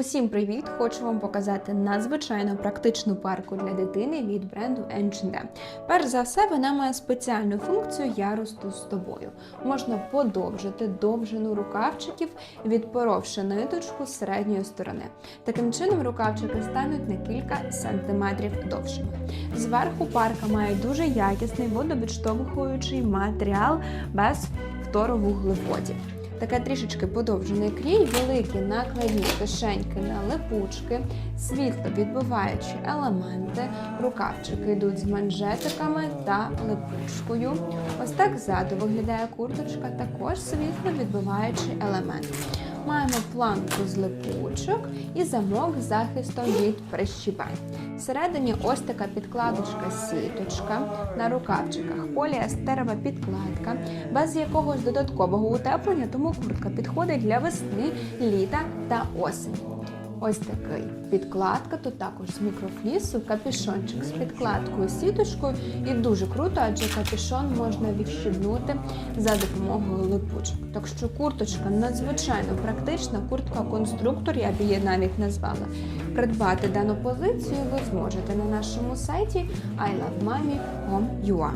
Усім привіт! Хочу вам показати надзвичайно практичну парку для дитини від бренду H&M. Перш за все, вона має спеціальну функцію Я росту з тобою. Можна подовжити довжину рукавчиків, відпоровши ниточку з середньої сторони. Таким чином рукавчики стануть на кілька сантиметрів довшими. Зверху парка має дуже якісний водовідштовхуючий матеріал без второвуглеводів. Таке трішечки подовжений крій, великі накладні кишеньки на липучки, світло відбиваючі елементи, рукавчики йдуть з манжетиками та липучкою. Ось так ззаду виглядає курточка, також світло відбиваючий елемент. Маємо планку з липучок і замок з захистом від прищіпань. Всередині ось така підкладочка сіточка на рукавчиках, поліестерова підкладка, без якогось додаткового утеплення, тому куртка підходить для весни, літа та осені. Ось такий підкладка, тут також з мікрофлісу, капюшончик з підкладкою, сіточкою і дуже круто, адже капюшон можна відщібнути за допомогою липучок. Так що курточка надзвичайно практична, куртка-конструктор, я б її навіть назвала. Придбати дану позицію ви зможете на нашому сайті ilovemami.com.ua